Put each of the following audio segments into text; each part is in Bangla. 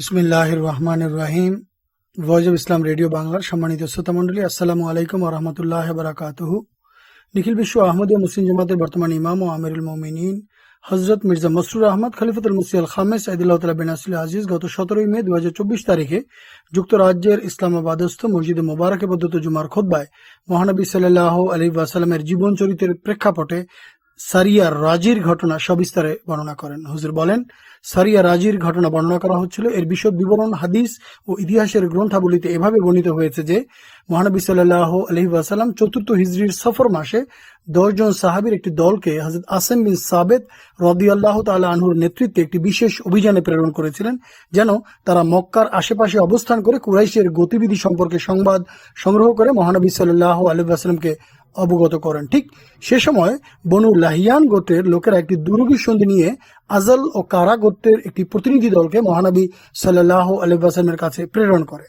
বিসমিল্লাহ রহমান রাহিম ভয়েস অব ইসলাম রেডিও বাংলার সম্মানিত শ্রোতা মন্ডলী আসসালামু আলাইকুম রহমতুল্লাহ বারাকাতুহু। নিখিল বিশ্ব আহমদিয়া মুসলিম জামাতের বর্তমান ইমাম ও আমিরুল মোমিনিন হজরত মির্জা মসরুর আহমদ, খলিফতুল মুসিয়াল খামেস আদিল্লাহ তালা বিন আজিজ গত সতেরোই মে দু হাজার চব্বিশ তারিখে যুক্তরাজ্যের ইসলামাবাদস্থ মসজিদে মোবারকে পদ্ধত জুমার খোদ্বায় মহানবী সাল্লাহ আলী ওয়াসালামের জীবন চরিত্রের প্রেক্ষাপটে সারিয়া রাজির ঘটনা সবিস্তারে বর্ণনা করেন। হুজুর বলেন, সারিয়া রাজির ঘটনা বর্ণনা করা হচ্ছিল। এর বিশদ বিবরণ, হাদিস ও ইতিহাসের গ্রন্থাবলীতে এভাবে বর্ণিত হয়েছে যে, মহানবী সাল্লাহ আলহি ওয়াসাল্লাম চতুর্থ হিজরির সফর মাসে দশজন সাহাবির একটি দলকে হজরত আসেম বিন সাবেদ রদি আল্লাহ তাল্লাহ আনহুর নেতৃত্বে একটি বিশেষ অভিযানে প্রেরণ করেছিলেন, যেন তারা মক্কার আশেপাশে অবস্থান করে কুরাইশের গতিবিধি সম্পর্কে সংবাদ সংগ্রহ করে মহানবী সাল্লাহ আলহামকে অবগত করেন। ঠিক সে সময় বনু লাহিয়ান গোত্রের লোকেরা একটি দুর্গী সন্ধি নিয়ে আজল ও কারা গোত্রের একটি প্রতিনিধি দলকে মহানবী সাল্লাহ আলহামের কাছে প্রেরণ করে।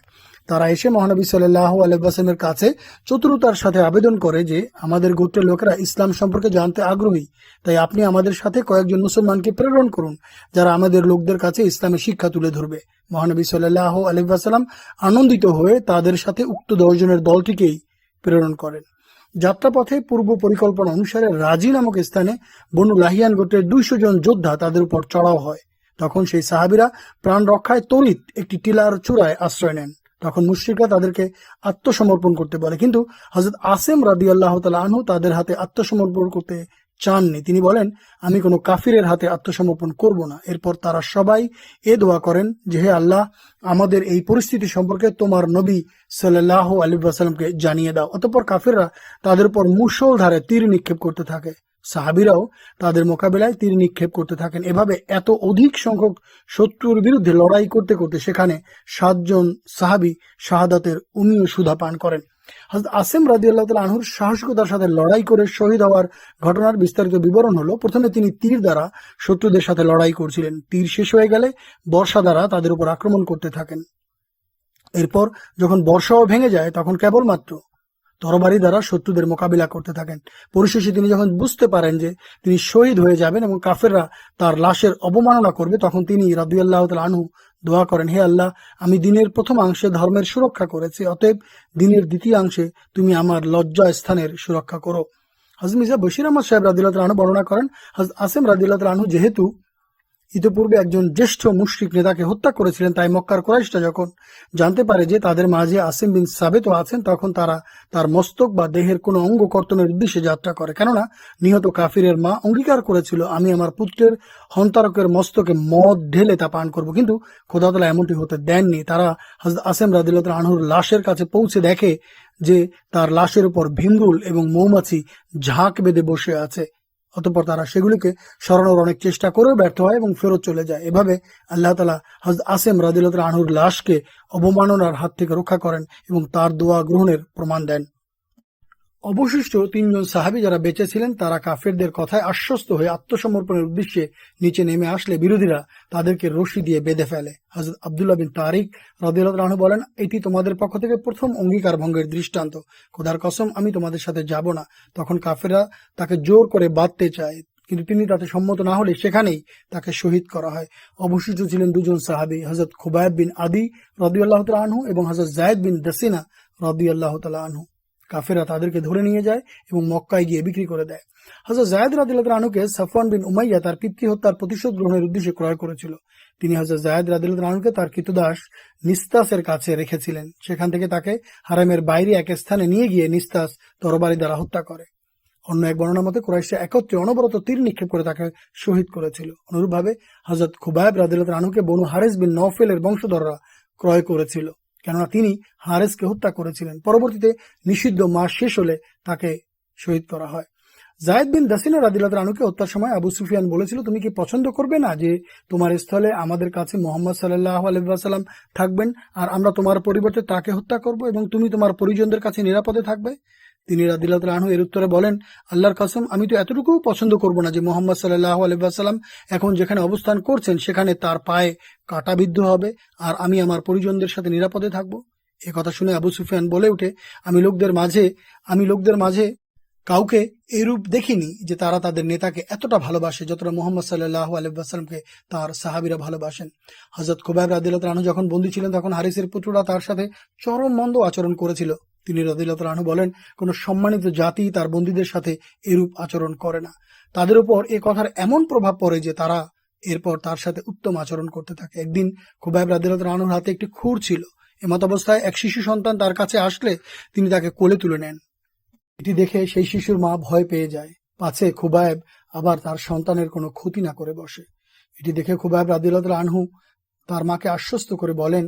তারা এসে মহানবী সাল্লাহ আলহামের কাছে চতুরতার সাথে আবেদন করে যে, আমাদের গোত্রের লোকেরা ইসলাম সম্পর্কে জানতে আগ্রহী, তাই আপনি আমাদের সাথে কয়েকজন মুসলমানকে প্রেরণ করুন, যারা আমাদের লোকদের কাছে ইসলামের শিক্ষা তুলে ধরবে। মহানবী সাল্লাহ আলহাম আনন্দিত হয়ে তাদের সাথে উক্ত দশজনের দলটিকেই প্রেরণ করেন। যাত্রাপথে পূর্ব পরিকল্পনা অনুসারে রাজি নামক স্থানে বনু লাহিয়ান গোত্রের দুইশো জন যোদ্ধা তাদের উপর চড়াও হয়। তখন সেই সাহাবিরা প্রাণ রক্ষায় তরিত একটি টিলার চূড়ায় আশ্রয় নেন। তখন মুশ্রিকরা তাদেরকে আত্মসমর্পণ করতে বলে। কিন্তু হজরত আসেম রাদি আল্লাহ তালা আনহু তাদের হাতে আত্মসমর্পণ করতে চাননি। তিনি বলেন, আমি কোনো কাফিরের হাতে আত্মসমর্পণ করব না। এরপর তারা সবাই এ দোয়া করেন যে, হে আল্লাহ, আমাদের এই পরিস্থিতি সম্পর্কে তোমার নবী সাল্লাহ আলিবাসাল্লামকে জানিয়ে দাও। অতপর কাফিররা তাদের উপর মুসল ধারে তীর নিক্ষেপ করতে থাকে। সাহাবিরাও তাদের মোকাবেলায় তীর নিক্ষেপ করতে থাকেন। এভাবে এত অধিক সংখ্যক শত্রুর বিরুদ্ধে লড়াই করতে করতে সেখানে সাতজন সাহাবি শাহাদাতের উমিও সুধা পান করেন। আসেম রাজি আল্লাহ আনহুর সাহসিকতার সাথে লড়াই করে শহীদ হওয়ার ঘটনার বিস্তারিত বিবরণ হলো, প্রথমে তিনি তীর দ্বারা শত্রুদের সাথে লড়াই করছিলেন। তীর শেষ হয়ে গেলে বর্ষা দ্বারা তাদের উপর আক্রমণ করতে থাকেন। এরপর যখন বর্ষাও ভেঙে যায়, তখন কেবলমাত্র তরবারি দ্বারা শত্রুদের মোকাবিলা করতে থাকেন। পরিশেষে তিনি যখন বুঝতে পারেন যে তিনি শহীদ হয়ে যাবেন এবং কাফেররা তার লাশের অবমাননা করবে, তখন তিনি রাদুয়াল্লাহ আনহু দোয়া করেন, হে আল্লাহ, আমি দিনের প্রথম অংশে ধর্মের সুরক্ষা করেছি, অতএব দিনের দ্বিতীয় অংশে তুমি আমার লজ্জা স্থানের সুরক্ষা করো। হাজম মির্জা বশির আহমদ সাহেব রাদিল্লাহ বর্ণনা করেন আসেম রাদিল্লাহ আনহু যেহেতু ইতিপূর্বে একজন জ্যেষ্ঠ মুশরিক নেতাকে হত্যা করেছিলেন, তাই মক্কার কোরাইশটা যখন জানতে পারে যে তাদের মাঝে আসিম বিন সাবেত আছেন, তখন তারা তার মস্তক বা দেহের কোনো অঙ্গ কর্তনের উদ্দেশ্যে যাত্রা করে। কেননা, নিহত কাফিরের মা অঙ্গীকার করেছিল, আমি আমার পুত্রের হন্তারকের মস্তকে মদ ঢেলে তা পান করব। কিন্তু খোদাতলা এমনটি হতে দেননি। তারা আসেম রাদিল্লাহ আনহুর লাশের কাছে পৌঁছে দেখে যে তার লাশের উপর ভিমরুল এবং মৌমাছি ঝাঁক বেঁধে বসে আছে। অতপর তারা সেগুলিকে সরানোর অনেক চেষ্টা করেও ব্যর্থ হয় এবং ফেরত চলে যায়। এভাবে আল্লাহ তালা হজ আসেম রাদিল আনহুর লাশকে অবমাননার হাত থেকে রক্ষা করেন এবং তার দোয়া গ্রহণের প্রমাণ দেন। অবশিষ্ট তিনজন সাহাবি যারা বেঁচে ছিলেন, তারা কাফেরদের কথায় আশ্বস্ত হয়ে আত্মসমর্পণের উদ্দেশ্যে নিচে নেমে আসলে বিরোধীরা তাদেরকে রশি দিয়ে বেঁধে ফেলে। হজরত আবদুল্লাহ বিন তারিক রাহু বলেন, এটি তোমাদের পক্ষ থেকে প্রথম অঙ্গীকার ভঙ্গের দৃষ্টান্ত। খোদার কসম, আমি তোমাদের সাথে যাব না। তখন কাফেরা তাকে জোর করে বাঁধতে চায়, কিন্তু তিনি তাতে সম্মত না হলে সেখানেই তাকে শহীদ করা হয়। অবশিষ্ট ছিলেন দুজন সাহাবি হজরত খুবায়ব বিন আদি রদিউল্লাহ আনহু এবং হজরত জায়দ বিন দসিনা রদিউল্লাহ আনহু। কাফেরা তাদেরকে ধরে নিয়ে যায় এবং মক্কায় গিয়ে বিক্রি করে দেয়। হজরত জায়দ আনুকে সাফওয়ান বিন উমাইয়া তার পিতৃ হত্যার প্রতিশোধ গ্রহণের উদ্দেশ্যে ক্রয় করেছিল। তিনি হজরত জায়দ আনুকে তার কৃতদাস নিস্তাসের কাছে রেখেছিলেন। সেখান থেকে তাকে হারামের বাইরে এক স্থানে নিয়ে গিয়ে নিস্তাস তরবারি দ্বারা হত্যা করে। অন্য এক বর্ণনা মতে কুরাইশা একত্রে অনবরত তীর নিক্ষেপ করে তাকে শহীদ করেছিল। অনুরূপভাবে হজরত খুবায়ব রাদিল্লাহ রানুকে বনু হারেস বিন নওফেলের বংশধররা ক্রয় করেছিল। কেননা তিনি হারেসকে হত্যা করেছিলেন। পরবর্তীতে নিষিদ্ধ মাস শেষ হলে তাকে শহীদ করা হয়। জায়দ বিন দাসিনা রাদিল্লাহ রানুকে হত্যার সময় আবু সুফিয়ান বলেছিল, তুমি কি পছন্দ করবে না যে তোমার স্থলে আমাদের কাছে মোহাম্মদ সাল্লাহ আলহাম থাকবেন? আর আমরা তোমার পরিবর্তে তাকে হত্যা করব এবং তুমি তোমার পরিজনদের কাছে নিরাপদে থাকবে? তিনি রাদিল্লাহ রানহু এর উত্তরে বলেন, আল্লাহর কাসম, আমি তো এতটুকু পছন্দ করব না যে মোহাম্মদ সাল্লাহ আলহাম এখন যেখানে অবস্থান করছেন, সেখানে তার পায়ে কাটাবিদ্ধ হবে আর আমি আমার পরিজনদের সাথে নিরাপদে থাকব। এ কথা শুনে আবু সুফিয়ান বলে উঠে আমি লোকদের মাঝে, আমি লোকদের মাঝে কাউকে এরূপ দেখিনি যে তারা তাদের নেতাকে এতটা ভালোবাসে যতটা মোহাম্মদ সাল্লাহ আলহামকে তার সাহাবিরা ভালোবাসেন। হজরত খুবাইব রাদিল্লাহ রানু যখন বন্দী ছিলেন, তখন হারিসের পুত্ররা তার সাথে চরম মন্দ আচরণ করেছিল। তিনি রাদিল্লাহ রানু বলেন, কোন সম্মানিত জাতি তার বন্দীদের সাথে এরূপ আচরণ করে না। তাদের উপর এ কথার এমন প্রভাব পড়ে যে তারা এরপর তার সাথে উত্তম আচরণ করতে থাকে। একদিন খুবাইব রাদিল্লাহ রানুর হাতে একটি খুর ছিল। এমত অবস্থায় এক শিশু সন্তান তার কাছে আসলে তিনি তাকে কোলে তুলে নেন। এটি দেখে সেই শিশুর মা ভয় পেয়ে যায়। পাছে খুবায়েব আবার তার সন্তানের কোনো ক্ষতি না করে বসে। এটি দেখে খুবায়েব রাদিল্লাহ আনহু তার মাকে আশ্বস্ত করে বলেন,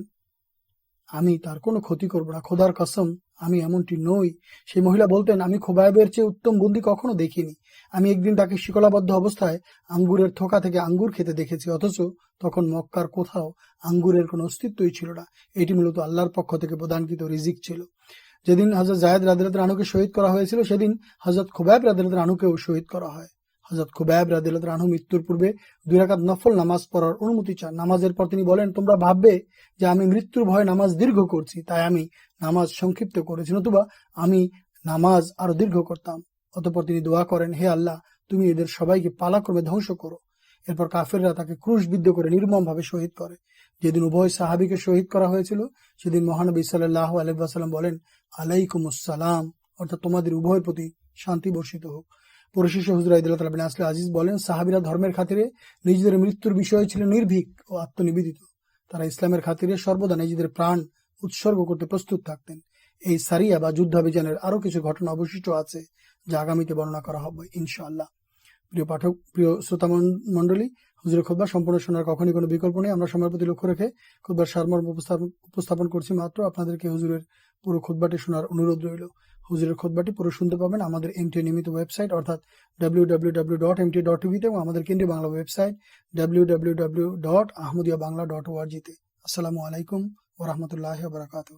আমি তার কোনো ক্ষতি করব না। খোদার কসম আমি এমনটি নই। সেই মহিলা বলতেন, আমি খোবায়বের চেয়ে উত্তম বন্দি কখনো দেখিনি। আমি একদিন তাকে শিকলাবদ্ধ অবস্থায় আঙ্গুরের থোকা থেকে আঙ্গুর খেতে দেখেছি, অথচ তখন মক্কার কোথাও আঙ্গুরের কোনো অস্তিত্বই ছিল না। এটি মূলত আল্লাহর পক্ষ থেকে প্রদানকৃত রিজিক ছিল। যেদিন হজরত জায়দ রাদিলত রানুকে শহীদ করা হয়েছিল, সেদিন হজরত খুবাইব রাদিলত রানুকেও শহীদ করা হয়। হজরত খুবাইব রাদিলত রানু মৃত্যুর পূর্বে দুই রাকাত নফল নামাজ পড়ার অনুমতি চান। নামাজের পর তিনি বলেন, তোমরা ভাববে যে আমি মৃত্যুর ভয়ে নামাজ দীর্ঘ করছি, তাই আমি নামাজ সংক্ষিপ্ত করেছি, নতুবা আমি নামাজ আরও দীর্ঘ করতাম। অতপর তিনি দোয়া করেন, হে আল্লাহ, তুমি এদের সবাইকে পালাক্রমে ধ্বংস করো। এরপর কাফেররা তাকে ক্রুশবিদ্ধ করে নির্মমভাবে শহীদ করে। যেদিন উভয় সাহাবিকে শহীদ করা হয়েছিল, সেদিন মহানবী সাল্লাহ আলহাম বলেন আলাইকুম আসসালাম অর্থাৎ তোমাদের উভয়ের প্রতি শান্তি বর্ষিত হোক। পরিশেষে হুজুর আসলে আজিজ বলেন, সাহাবিরা ধর্মের খাতিরে নিজেদের মৃত্যুর বিষয়ে ছিল নির্ভীক ও আত্মনিবেদিত। তারা ইসলামের খাতিরে সর্বদা নিজেদের প্রাণ উৎসর্গ করতে প্রস্তুত থাকতেন। এই সারিয়া বা যুদ্ধাভিযানের আরও কিছু ঘটনা অবশিষ্ট আছে, যা আগামীতে বর্ণনা করা হবে, ইনশাআল্লাহ। প্রিয় পাঠক, প্রিয় শ্রোতা মন্ডলী হুজুরের খোদবা সম্পূর্ণ শোনার কখনই কোনো বিকল্প নেই। আমরা সময়ের প্রতি লক্ষ্য রেখে খোদবার সারমর্ম উপস্থাপন করছি মাত্র। আপনাদেরকে হুজুরের পুরো খোদবাটি শোনার অনুরোধ রইল। হুজুরের খোদবাটি পুরো শুনতে পাবেন আমাদের এমটি নিয়মিত ওয়েবসাইট, অর্থাৎ W W W dot MT dot টিভিতে এবং আমাদের কেন্দ্রীয় Bangla website W W W dot Ahmadiyya Bangla dot ওআরজিতে আসসালামু আলাইকুম ওরহমতুল্লাহ বারাকাতুহ।